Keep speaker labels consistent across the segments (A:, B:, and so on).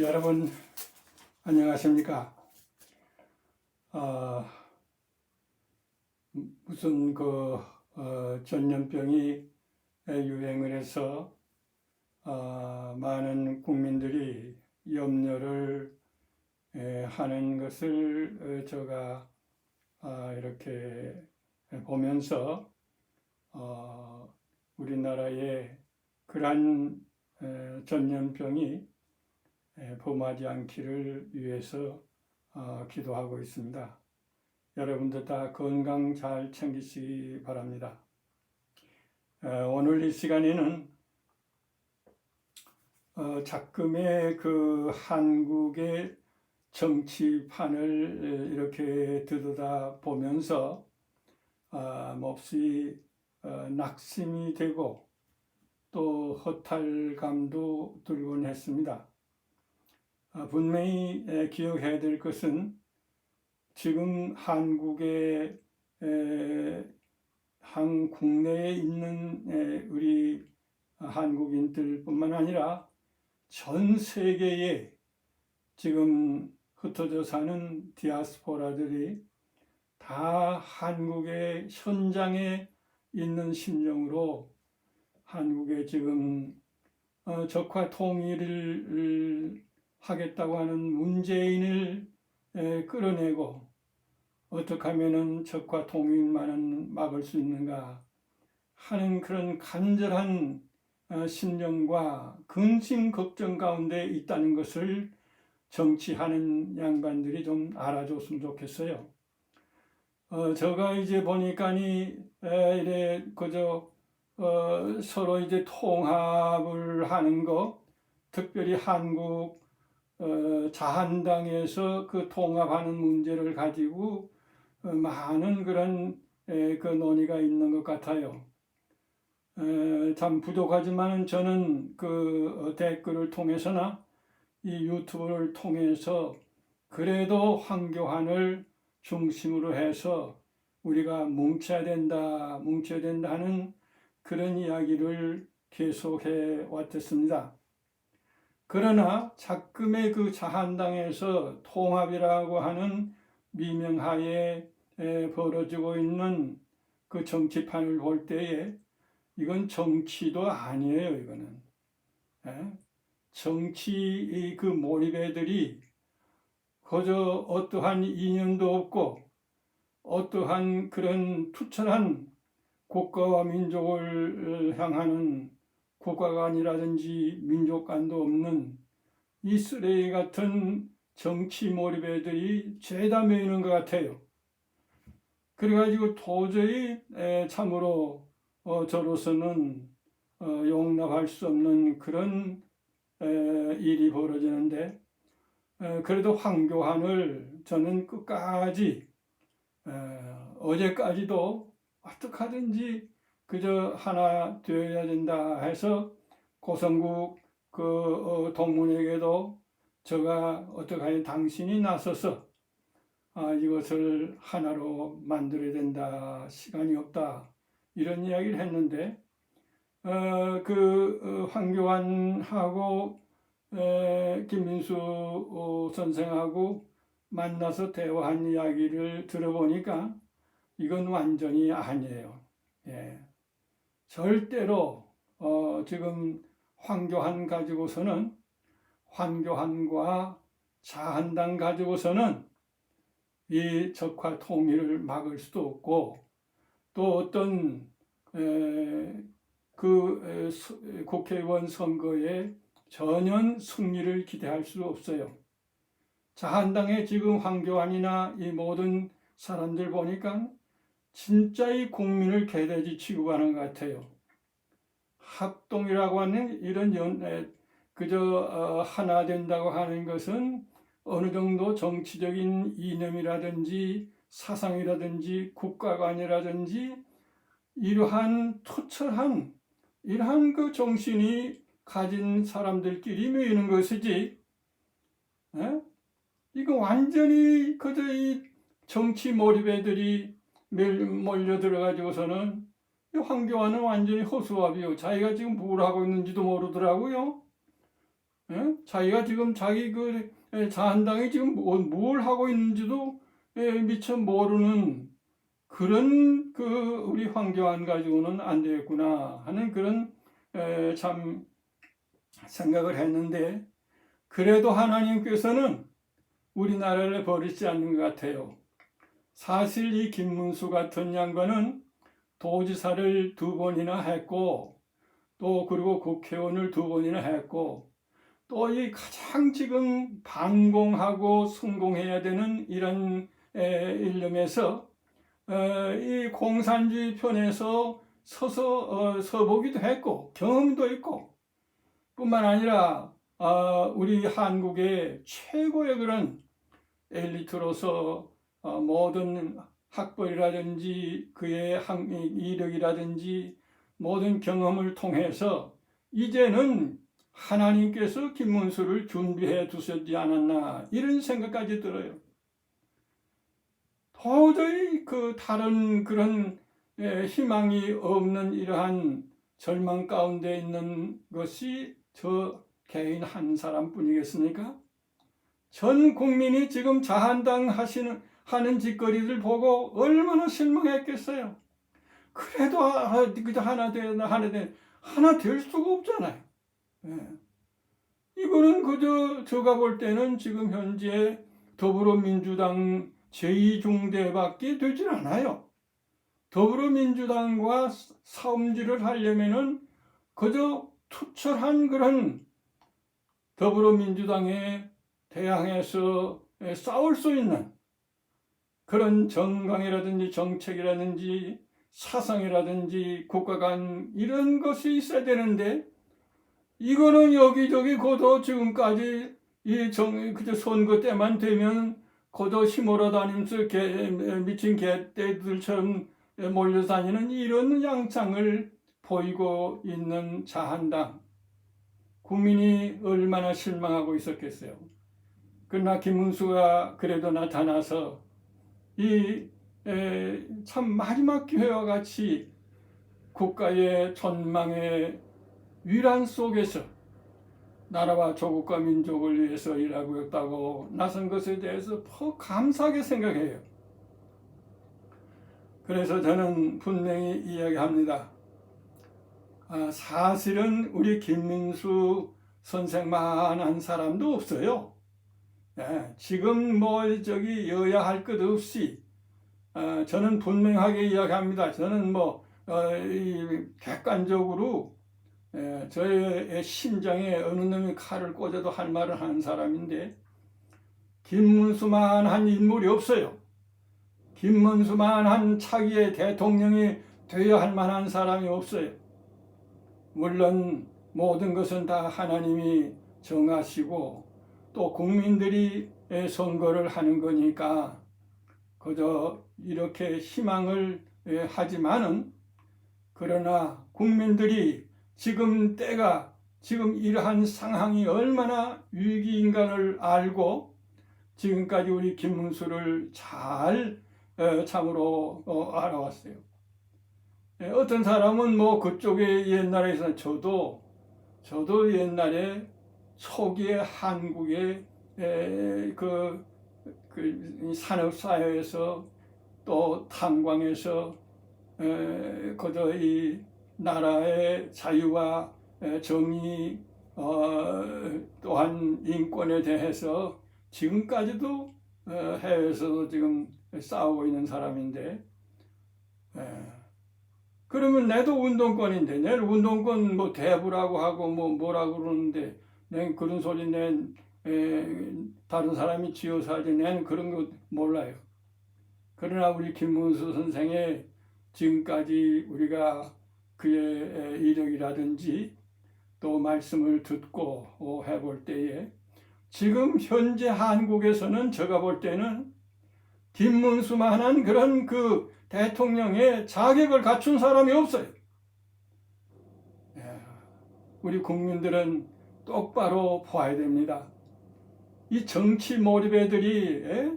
A: 여러분 안녕하십니까? 어, 무슨 그 어, 전염병이 유행을 해서 어, 많은 국민들이 염려를 에, 하는 것을 어, 제가 아, 이렇게 보면서 어, 우리나라의 그러한 에, 전염병이 에, 범하지 않기를 위해서 어, 기도하고 있습니다. 여러분들 다 건강 잘 챙기시기 바랍니다. 어, 오늘 이 시간에는 어, 작금의 그 한국의 정치판을 이렇게 들여다 보면서 어, 몹시 어, 낙심이 되고 또 허탈감도 들곤 했습니다. 아, 분명히 에, 기억해야 될 것은 지금 한국의 에, 한 국내에 있는 에, 우리 한국인들뿐만 아니라 전 세계에 지금 흩어져 사는 디아스포라들이 다 한국의 현장에 있는 심정으로 한국의 지금 어, 적화 통일을 하겠다고 하는 문재인을 에, 끌어내고 어떻게 하면은 적과 통일만은 막을 수 있는가 하는 그런 간절한 어, 심정과 근심 걱정 가운데 있다는 것을 정치하는 양반들이 좀 알아줬으면 좋겠어요. 어, 제가 이제 보니까니 에, 이래 그저 어, 서로 이제 통합을 하는 거, 특별히 한국 어, 자한당에서 그 통합하는 문제를 가지고 어, 많은 그런 에, 그 논의가 있는 것 같아요. 에, 참 부족하지만 저는 그 어, 댓글을 통해서나 이 유튜브를 통해서 그래도 황교안을 중심으로 해서 우리가 뭉쳐야 된다, 뭉쳐야 된다 하는 그런 이야기를 계속해 왔습니다. 그러나 작금의 그 자한당에서 통합이라고 하는 미명하에 벌어지고 있는 그 정치판을 볼 때에 이건 정치도 아니에요, 이거는. 정치 그 몰입애들이 그저 어떠한 인연도 없고 어떠한 그런 투철한 국가와 민족을 향하는 국가관이라든지 민족관도 없는 이 쓰레기 같은 정치 몰입애들이 죄다 매이는 것 같아요. 그래가지고 도저히 참으로 어, 저로서는 어, 용납할 수 없는 그런 일이 벌어지는데 그래도 황교안을 저는 끝까지 어제까지도 어떻게 하든지 그저 하나 되어야 된다 해서 고성국 그 어, 동문에게도 제가 어떻게 하니 당신이 나서서 아, 이것을 하나로 만들어야 된다. 시간이 없다. 이런 이야기를 했는데 어, 그 어, 황교안하고 에, 김민수 어, 선생하고 만나서 대화한 이야기를 들어보니까 이건 완전히 아니에요. 예. 절대로 어, 지금 황교안 가지고서는 황교안과 자한당 가지고서는 이 적화 통일을 막을 수도 없고 또 어떤 에, 그 국회의원 선거에 전혀 승리를 기대할 수 없어요. 자한당의 지금 황교안이나 이 모든 사람들 보니까 진짜 이 국민을 개돼지 취급하는 것 같아요. 합동이라고 하는 이런 연, 에, 그저 어, 하나 된다고 하는 것은 어느 정도 정치적인 이념이라든지 사상이라든지 국가관이라든지 이러한 투철한 이러한 그 정신이 가진 사람들끼리 모이는 것이지. 에? 이거 완전히 그저 이 정치 몰입애들이 밀- 몰려 들어가지고서는 이 황교안은 완전히 허수아비요. 자기가 지금 뭘 하고 있는지도 모르더라고요. 예? 자기가 지금 자기 그 에, 자한당이 지금 뭘, 뭘 하고 있는지도 에, 미처 모르는 그런 그 우리 황교안 가지고는 안 되겠구나 하는 그런 에, 참 생각을 했는데 그래도 하나님께서는 우리나라를 버리지 않는 것 같아요. 사실 이 김문수 같은 양반은 도지사를 두 번이나 했고 또 그리고 국회의원을 두 번이나 했고 또 이 가장 지금 반공하고 성공해야 되는 이런 에, 일념에서 어, 이 공산주의 편에서 서서 어, 서보기도 했고 경험도 있고 뿐만 아니라 어, 우리 한국의 최고의 그런 엘리트로서 어, 모든 학벌이라든지 그의 학- 이력이라든지 모든 경험을 통해서 이제는 하나님께서 김문수를 준비해 두셨지 않았나 이런 생각까지 들어요. 도저히 그 다른 그런 에, 희망이 없는 이러한 절망 가운데 있는 것이 저 개인 한 사람뿐이겠습니까? 전 국민이 지금 자한당 하시는 하는 짓거리들 보고 얼마나 실망했겠어요. 그래도 하나 되 하나 되 하나 될 수가 없잖아요. 예. 이거는 그저 제가 볼 때는 지금 현재 더불어민주당 제2중대밖에 되질 않아요. 더불어민주당과 싸움질을 하려면은 그저 투철한 그런 더불어민주당에 대항해서 싸울 수 있는 그런 정강이라든지 정책이라든지 사상이라든지 국가 간 이런 것이 있어야 되는데 이거는 여기저기 고도 지금까지 이 정, 그저 선거 때만 되면 고도 힘으로 다니면서 개, 미친 개떼들처럼 몰려다니는 이런 양상을 보이고 있는 자한당. 국민이 얼마나 실망하고 있었겠어요. 그러나 김문수가 그래도 나타나서 이 참 마지막 기회와 같이 국가의 전망의 위란 속에서 나라와 조국과 민족을 위해서 일하고 있다고 나선 것에 대해서 더 감사하게 생각해요. 그래서 저는 분명히 이야기합니다. 아, 사실은 우리 김민수 선생만 한 사람도 없어요. 예, 지금 뭐 저기 여야 할 것 없이 어, 저는 분명하게 이야기합니다. 저는 뭐 어, 이, 객관적으로 예, 저의 심장에 어느 놈이 칼을 꽂아도 할 말을 하는 사람인데 김문수만 한 인물이 없어요. 김문수만 한 차기의 대통령이 되어야 할 만한 사람이 없어요. 물론 모든 것은 다 하나님이 정하시고 또 국민들이 선거를 하는 거니까 그저 이렇게 희망을 하지만은 그러나 국민들이 지금 때가 지금 이러한 상황이 얼마나 위기인가를 알고 지금까지 우리 김문수를 잘 어, 참으로 어, 알아왔어요. 예, 어떤 사람은 뭐 그쪽에 옛날에서 저도 저도 옛날에 초기에 한국의 에, 그, 그 산업 사회에서 또 탄광에서 에, 그저 이 나라의 자유와 에, 정의 어, 또한 인권에 대해서 지금까지도 어, 해외에서도 지금 싸우고 있는 사람인데 에, 그러면 내도 운동권인데 내를 운동권 뭐 대부라고 하고 뭐 뭐라고 그러는데 내 그런 소리 낸 에, 다른 사람이 하지 내는 그런 거 몰라요. 그러나 우리 김문수 선생의 지금까지 우리가 그의 에, 이력이라든지 또 말씀을 듣고 어, 해볼 때에 지금 현재 한국에서는 제가 볼 때는 김문수만한 그런 그 대통령의 자격을 갖춘 사람이 없어요. 예, 우리 국민들은 똑바로 봐야 됩니다. 이 정치 몰입애들이 예?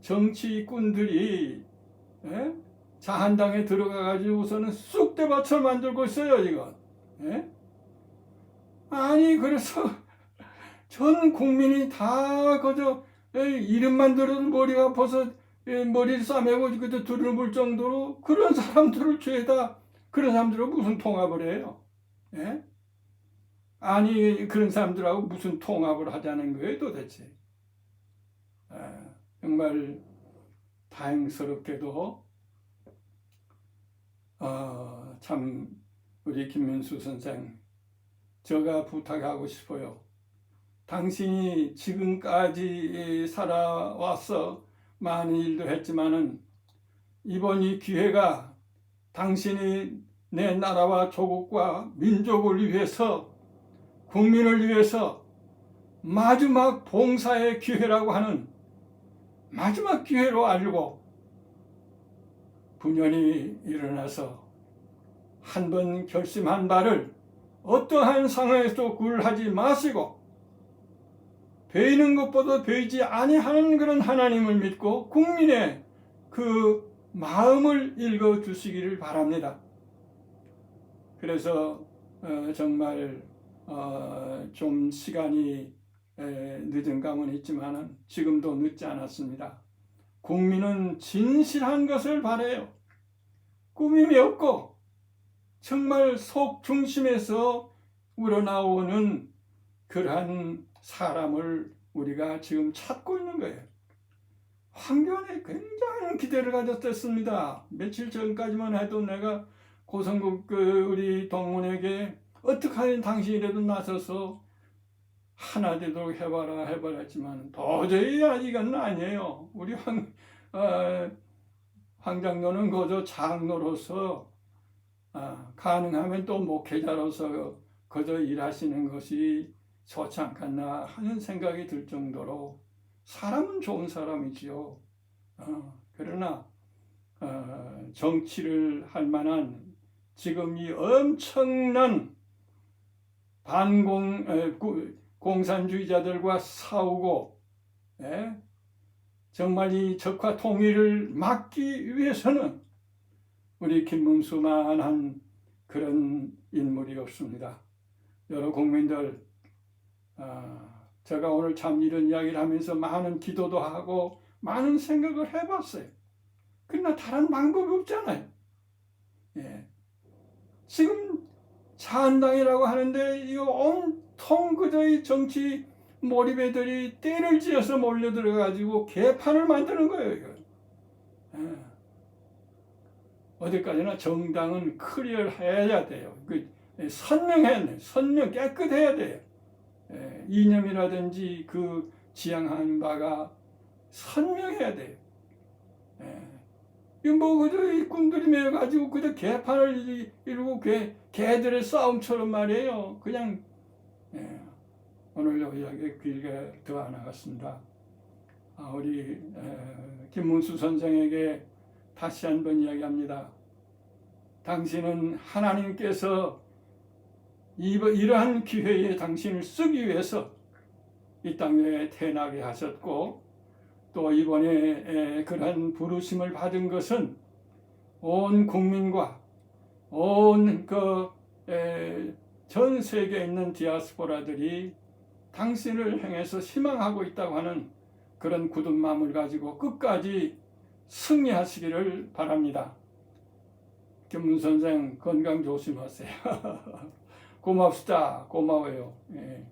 A: 정치꾼들이 예? 자한당에 들어가 가지고서는 쑥대밭을 만들고 있어요 이건. 예? 아니 그래서 전 국민이 다 그저 예, 이름만 들어도 머리가 아파서 예, 머리를 싸매고 그저 두루물 정도로 그런 사람들을 죄다 그런 사람들하고 무슨 통합을 해요? 예? 아니 그런 사람들하고 무슨 통합을 하자는 거예요 도대체? 아, 정말 다행스럽게도 어, 참 우리 김민수 선생 제가 부탁하고 싶어요. 당신이 지금까지 살아와서 많은 일도 했지만은 이번 이 기회가 당신이 내 나라와 조국과 민족을 위해서 국민을 위해서 마지막 봉사의 기회라고 하는 마지막 기회로 알고 분연히 일어나서 한 번 결심한 바를 어떠한 상황에서도 굴하지 마시고 베이는 것보다 베이지 아니하는 그런 하나님을 믿고 국민의 그 마음을 읽어 주시기를 바랍니다. 그래서 어, 정말 어, 좀 시간이 에, 늦은 감은 있지만은 지금도 늦지 않았습니다. 국민은 진실한 것을 바래요. 꾸밈이 없고 정말 속 중심에서 우러나오는 그러한 사람을 우리가 지금 찾고 있는 거예요. 황교안에 굉장한 기대를 가졌었습니다. 며칠 전까지만 해도 내가 고성국 그 우리 동문에게 어떻게 하면 당신이라도 나서서 하나 되도록 해봐라 해봐라 했지만 도저히 이건 아니에요. 우리 황, 어, 황장로는 그저 장로로서 아, 가능하면 또 목회자로서 그저 일하시는 것이 좋지 않겠나 하는 생각이 들 정도로 사람은 좋은 사람이지요. 어, 그러나 어, 정치를 할 만한 지금 이 엄청난 반공 에, 구, 공산주의자들과 싸우고 에? 정말 이 적화 통일을 막기 위해서는 우리 김문수만한 그런 인물이 없습니다. 여러 국민들 아, 제가 오늘 참 이런 이야기를 하면서 많은 기도도 하고 많은 생각을 해봤어요. 그러나 다른 방법이 없잖아요. 예. 지금 자한당이라고 하는데 이거 온통 그저 이 정치 몰입애들이 때를 지어서 몰려들어 가지고 개판을 만드는 거예요. 이거. 예. 어디까지나 정당은 클리어를 해야 돼요. 그 선명해야 돼. 선명 깨끗해야 돼요. 예, 이념이라든지 그 지향하는 바가 선명해야 돼요. 예. 이뭐 그저 이 꿈들이 매가지고 그저 개판을 이루고 개 개들의 싸움처럼 말이에요. 그냥 예. 오늘 여기 이야기 길게 더안 하겠습니다. 아, 우리 에, 김문수 선생에게 다시 한번 이야기합니다. 당신은 하나님께서 이러한 기회에 당신을 쓰기 위해서 이 땅에 태어나게 하셨고 또 이번에 에, 그러한 부르심을 받은 것은 온 국민과 온 그전 세계에 있는 디아스포라들이 당신을 향해서 희망하고 있다고 하는 그런 굳은 마음을 가지고 끝까지 승리하시기를 바랍니다. 김문 선생 건강 조심하세요. 고맙습니다. 고마워요. 예.